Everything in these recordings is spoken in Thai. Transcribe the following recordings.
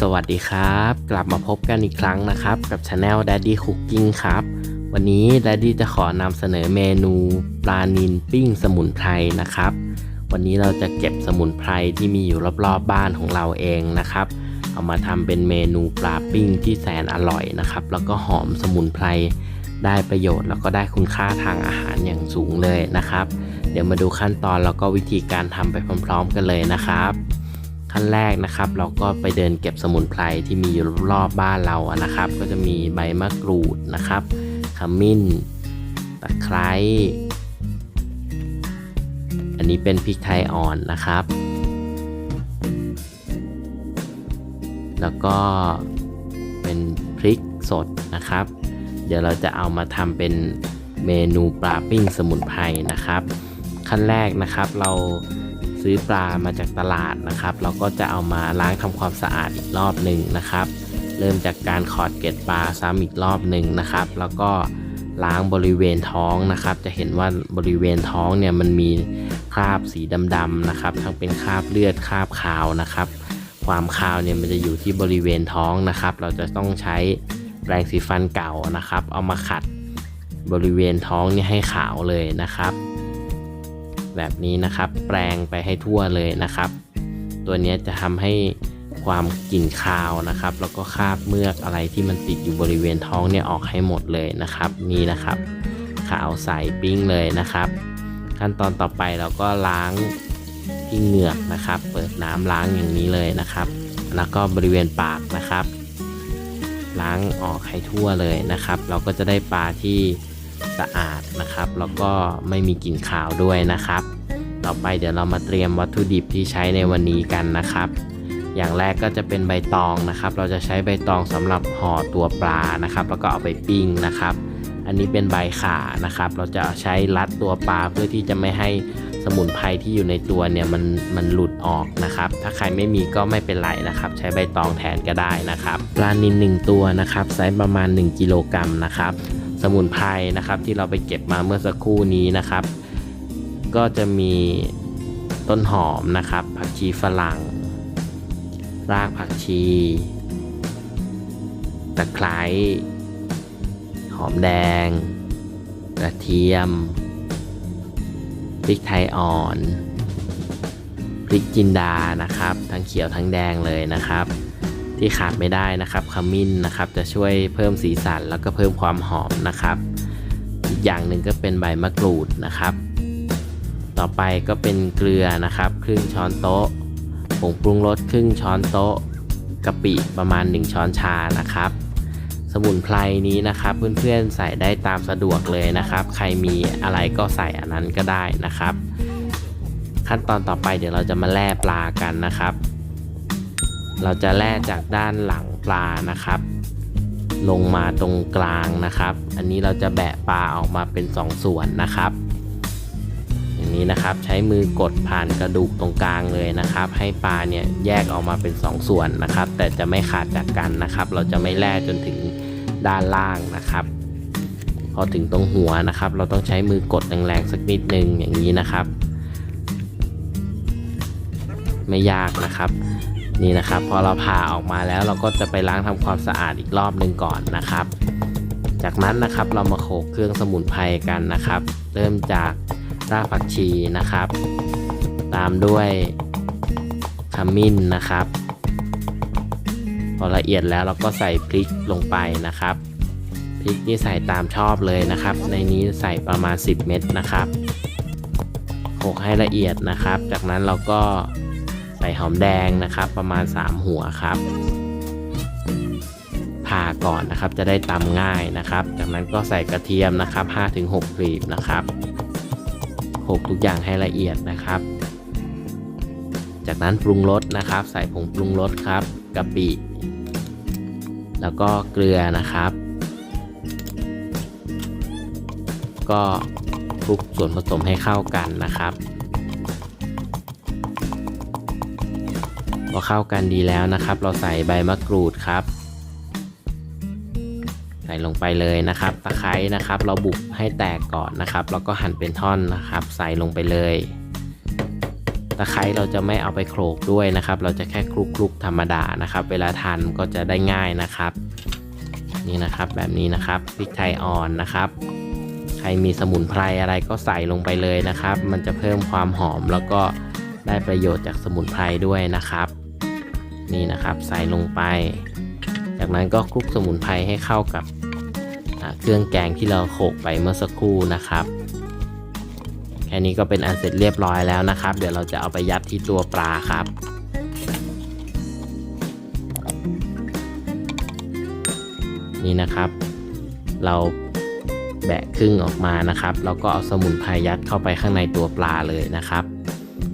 สวัสดีครับ กลับมาพบกันอีกครั้งนะครับ กับช anel Daddy Cooking ครับ วันนี้ Daddy จะขอนำเสนอเมนูปลานิลปิ้งสมุนไพรนะครับ วันนี้เราจะเก็บสมุนไพรที่มีอยู่รอบๆบบ้านของเราเองนะครับ เอามาทำเป็นเมนูปลาปิ้งที่แสนอร่อยนะครับ แล้วก็หอมสมุนไพรได้ประโยชน์แล้วก็ได้คุณค่าทางอาหารอย่างสูงเลยนะครับ เดี๋ยวมาดูขั้นตอนแล้วก็วิธีการทำไปพร้อม ๆ กันเลยนะครับ ขั้นแรกนะครับ เราก็ไปเดินเก็บสมุนไพรที่มีอยู่รอบบ้านเราอะนะครับ ก็จะมีใบมะกรูดนะครับขมิ้นตะไคร้อันนี้เป็นพริกไทยอ่อนนะครับ แล้วก็เป็นพริกสดนะครับ เดี๋ยวเราจะเอามาทำเป็นเมนูปลาปิ้งสมุนไพรนะครับ ขั้นแรกนะครับเรา ซื้อปลามาจากตลาดนะครับ เราก็จะเอามาล้างทำความสะอาดอีกรอบหนึ่งนะครับ เริ่มจากการขอดเกล็ดปลาซ้ำอีกรอบหนึ่งนะครับ แล้วก็ล้างบริเวณท้องนะครับ จะเห็นว่าบริเวณท้องเนี่ยมันมีคราบสีดำๆนะครับ ทั้งเป็นคราบเลือดคราบขาวนะครับ ความคาวเนี่ยมันจะอยู่ที่บริเวณท้องนะครับ เราจะต้องใช้แปรงสีฟันเก่านะครับ เอามาขัดบริเวณท้องนี่ให้ขาวเลยนะครับ แบบนี้นะครับ แปรงไปให้ทั่วเลยนะครับ ตัวนี้จะทำให้ความกลิ่นคาวนะครับ แล้วก็คราบเมือกอะไรที่มันติดอยู่บริเวณท้องเนี่ยออกให้หมดเลยนะครับ นี่นะครับ ขาวใสปิ้งเลยนะครับ ขั้นตอนต่อไปเราก็ล้างที่เหงือกนะครับ เปิดน้ำล้างอย่างนี้เลยนะครับ แล้วก็บริเวณปากนะครับ ล้างออกให้ทั่วเลยนะครับ เราก็จะได้ปลาที่ สะอาดนะครับ แล้วก็ไม่มีกลิ่นคาวด้วยนะครับ ต่อไปเดี๋ยวเรามาเตรียมวัตถุดิบที่ใช้ในวันนี้กันนะครับ อย่างแรกก็จะเป็นใบตองนะครับ เราจะใช้ใบตองสำหรับห่อตัวปลานะครับ แล้วก็เอาไปปิ้งนะครับ อันนี้เป็นใบข่านะครับ เราจะใช้รัดตัวปลาเพื่อที่จะไม่ให้สมุนไพรที่อยู่ในตัวเนี่ยมันมันหลุดออกนะครับ ถ้าใครไม่มีก็ไม่เป็นไรนะครับ ใช้ใบตองแทนก็ได้นะครับ ปลานิลหนึ่งตัวนะครับไซส์ประมาณ 1กิโลกรัมนะครับ สมุนไพรนะครับ ที่เราไปเก็บมาเมื่อสักครู่นี้นะครับ ก็จะมีต้นหอมนะครับ ผักชีฝรั่ง รากผักชี ตะไคร้หอมแดง กระเทียมพริกไทยอ่อนพริกจินดานะครับ ทั้งเขียวทั้งแดงเลยนะครับ ที่ขาดไม่ได้นะครับขมิ้นนะครับจะช่วยเพิ่มสีสันแล้วก็เพิ่มความหอมนะครับอีกอย่างหนึ่งก็เป็นใบมะกรูดนะครับ ต่อไปก็เป็นเกลือนะครับ ครึ่งช้อนโต๊ะผงปรุงรสครึ่งช้อนโต๊ะกะปิประมาณ 1 ช้อนชานะครับ สมุนไพรนี้นะครับ เพื่อนๆใส่ได้ตามสะดวกเลยนะครับ ใครมีอะไรก็ใส่อันนั้นก็ได้นะครับ ขั้นตอนต่อไปเดี๋ยวเราจะมาแล่ปลากันนะครับ เราจะแล่จากด้านหลังปลานะครับ ลงมาตรงกลางนะครับ อันนี้เราจะแบะปลาออกมาเป็นสองส่วนนะครับ อย่างนี้นะครับใช้มือกดผ่านกระดูกตรงกลางเลยนะครับ ให้ปลาเนี่ยแยกออกมาเป็น2ส่วนนะครับ แต่จะไม่ขาดจากกันนะครับ เราจะไม่แล่จนถึงด้านล่างนะครับพอถึงตรงหัวนะครับ เราต้องใช้มือกดแรงๆสักนิดนึงอย่างนี้นะครับ ไม่ยากนะครับ นี่นะครับ พอเราผ่าออกมาแล้วเราก็จะไปล้างทำความสะอาดอีกรอบหนึ่งก่อนนะครับ จากนั้นนะครับเรามาโขลกเครื่องสมุนไพรกันนะครับ เริ่มจากรากผักชีนะครับ ตามด้วยขมิ้นนะครับ พอละเอียดแล้วเราก็ใส่พริกลงไปนะครับพริกนี่ใส่ตามชอบเลยนะครับ ในนี้ใส่ประมาณ 10 เม็ดนะครับโขลกให้ละเอียดนะครับ จากนั้นเราก็ ส่หอมแดงนะครับ ประมาณ 3 หัวครับผ่าก่อนนะครับจะได้ตำง่ายนะครับ จากนั้นก็ใส่กระเทียมนะครับ5-6กลีบนะครับโขกทุกอย่างให้ละเอียดนะครับ จากนั้นปรุงรสนะครับ ใส่ผงปรุงรสครับกะปิ แล้วก็เกลือนะครับ ก็คลุกส่วนผสมให้เข้ากันนะครับ พอเข้ากันดีแล้วนะครับ เราใส่ใบมะกรูดครับ ใส่ลงไปเลยนะครับ ตะไคร้นะครับ เราบุบให้แตกก่อนนะครับแล้วก็หั่นเป็นท่อนนะครับ ใส่ลงไปเลยตะไคร้เราจะไม่เอาไปโขลกด้วยนะครับ เราจะแค่คลุกๆธรรมดานะครับ เวลาทานก็จะได้ง่ายนะครับ นี่นะครับแบบนี้นะครับพริกไทยอ่อนนะครับ ใครมีสมุนไพรอะไรก็ใส่ลงไปเลยนะครับ มันจะเพิ่มความหอมแล้วก็ได้ประโยชน์จากสมุนไพรด้วยนะครับ นี่นะครับใส่ลงไป จากนั้นก็คลุกสมุนไพรให้เข้ากับเครื่องแกงที่เราโขกไปเมื่อสักครู่นะครับแค่นี้ก็เป็นอันเสร็จเรียบร้อยแล้วนะครับ เดี๋ยวเราจะเอาไปยัดที่ตัวปลาครับนี่นะครับ เราแบะครึ่งออกมานะครับ แล้วก็เอาสมุนไพรยัดเข้าไปข้างในตัวปลาเลยนะครับ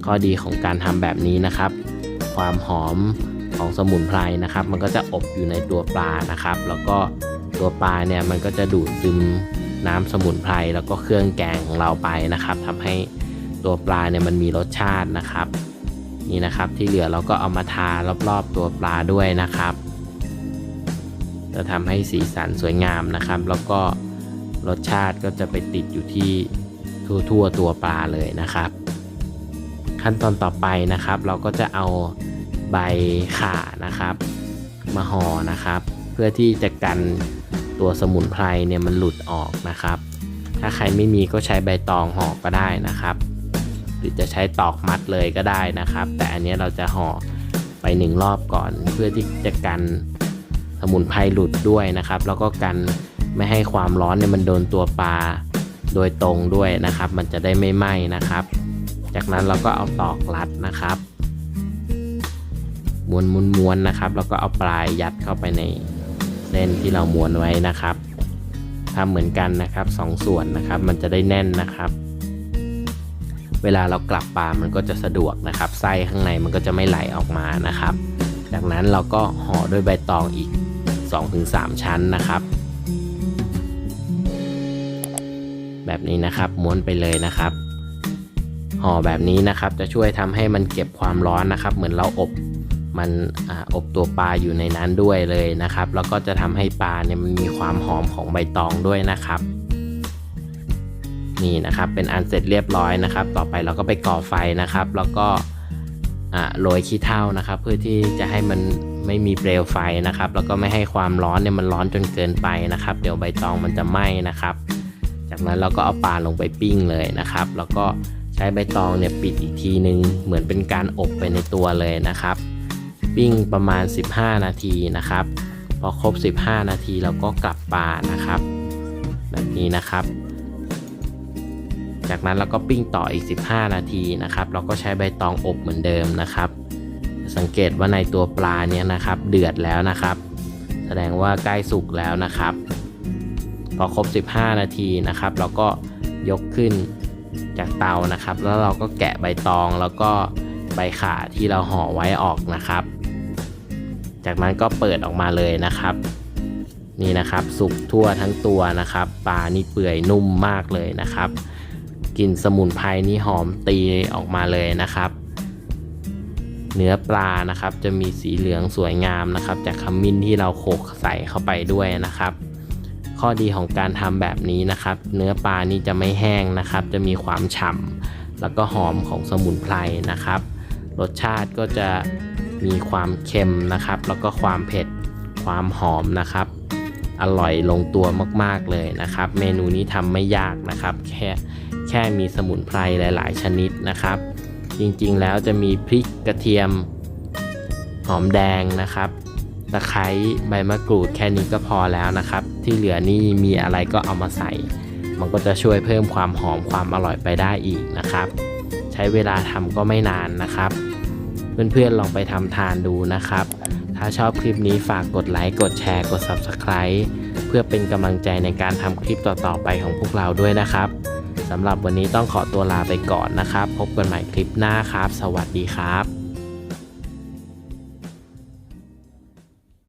ข้อดีของการทำแบบนี้นะครับ ความหอม ของสมุนไพรนะครับ มันก็จะอบอยู่ในตัวปลานะครับ แล้วก็ตัวปลาเนี่ยมันก็จะดูดซึมน้ำสมุนไพรแล้วก็เครื่องแกงของเราไปนะครับทำให้ตัวปลาเนี่ยมันมีรสชาตินะครับ นี่นะครับที่เหลือเราก็เอามาทารอบๆตัวปลาด้วยนะครับ จะทำให้สีสันสวยงามนะครับ แล้วก็รสชาติก็จะไปติดอยู่ที่ทั่วๆตัวปลาเลยนะครับ ขั้นตอนต่อไปนะครับ เราก็จะเอา ใบข่านะครับ มาห่อนะครับ เพื่อที่จะกันตัวสมุนไพรเนี่ยมันหลุดออกนะครับ ถ้าใครไม่มีก็ใช้ใบตองห่อก็ได้นะครับ หรือจะใช้ตอกมัดเลยก็ได้นะครับ แต่อันนี้เราจะห่อไปหนึ่งรอบก่อน เพื่อที่จะกันสมุนไพรหลุดด้วยนะครับ แล้วก็กันไม่ให้ความร้อนเนี่ยมันโดนตัวปลาโดยตรงด้วยนะครับ มันจะได้ไม่ไหม้นะครับ จากนั้นเราก็เอาตอกรัดนะครับ ม้วนม้วนม้วนนะครับ แล้วก็เอาปลายยัดเข้าไปในเส้นที่เราม้วนไว้นะครับทำเหมือนกันนะครับสองส่วนนะครับ มันจะได้แน่นนะครับ เวลาเรากลับปลามันก็จะสะดวกนะครับไส้ข้างในมันก็จะไม่ไหลออกมานะครับ จากนั้นเราก็ห่อด้วยใบตองอีก 2-3 ชั้นนะครับ แบบนี้นะครับม้วนไปเลยนะครับห่อแบบนี้นะครับจะช่วยทำให้มันเก็บความร้อนนะครับ เหมือนเราอบ มันออบตัวปลาอยู่ในนั้นด้วยเลยนะครับ แล้วก็จะทำให้ปลาเนี่ยมันมีความหอมของใบตองด้วยนะครับ นี่นะครับเป็นอันเสร็จเรียบร้อยนะครับ ต่อไปเราก็ไปก่อไฟนะครับ แล้วก็โรยขี้เถ้านะครับ เพื่อที่จะให้มันไม่มีเปลวไฟนะครับ แล้วก็ไม่ให้ความร้อนเนี่ยมันร้อนจนเกินไปนะครับ เดี๋ยวใบตองมันจะไหม้นะครับ จากนั้นเราก็เอาปลาลงไปปิ้งเลยนะครับ แล้วก็ใช้ใบตองเนี่ยปิดอีกทีนึงเหมือนเป็นการอบไปในตัวเลยนะครับ ปิ้งประมาณ 15 นาทีนะครับ พอครบ 15 นาทีเราก็กลับปลานะครับ แบบนี้นะครับ จากนั้นเราก็ปิ้งต่ออีก 15 นาทีนะครับ เราก็ใช้ใบตองอบเหมือนเดิมนะครับ สังเกตว่าในตัวปลาเนี่ยนะครับ เดือดแล้วนะครับ แสดงว่าใกล้สุกแล้วนะครับ พอครบ 15 นาทีนะครับ เราก็ยกขึ้นจากเตานะครับ แล้วเราก็แกะใบตองแล้วก็ใบขาที่เราห่อไว้ออกนะครับ จากนั้นก็เปิดออกมาเลยนะครับ นี่นะครับสุกทั่วทั้งตัวนะครับปลานี่เปื่อยนุ่มมากเลยนะครับกลิ่นสมุนไพรนี่หอมตีออกมาเลยนะครับ เนื้อปลานะครับจะมีสีเหลืองสวยงามนะครับ จากขมิ้นที่เราโขลกใส่เข้าไปด้วยนะครับ ข้อดีของการทำแบบนี้นะครับ เนื้อปลานี่จะไม่แห้งนะครับ จะมีความฉ่ำแล้วก็หอมของสมุนไพรนะครับ รสชาติก็จะ มีความเค็มนะครับ แล้วก็ความเผ็ดความหอมนะครับ อร่อยลงตัวมากๆเลยนะครับ เมนูนี้ทำไม่ยากนะครับ แค่แค่มีสมุนไพรหลาย ๆ ชนิดนะครับ จริงๆแล้วจะมีพริกกระเทียม หอมแดงนะครับตะไคร้ใบมะกรูดแค่นี้ก็พอแล้วนะครับ ที่เหลือนี่มีอะไรก็เอามาใส่ มันก็จะช่วยเพิ่มความหอมความอร่อยไปได้อีกนะครับ ใช้เวลาทำก็ไม่นานนะครับ เพื่อนๆลองไปทำทานดูนะครับ ถ้าชอบคลิปนี้ฝากกดไลค์กดแชร์กด Subscribe เพื่อเป็นกำลังใจในการทำคลิปต่อๆไปของพวกเราด้วยนะครับสำหรับวันนี้ต้องขอตัวลาไปก่อนนะครับ พบกันใหม่คลิปหน้าครับ สวัสดีครับ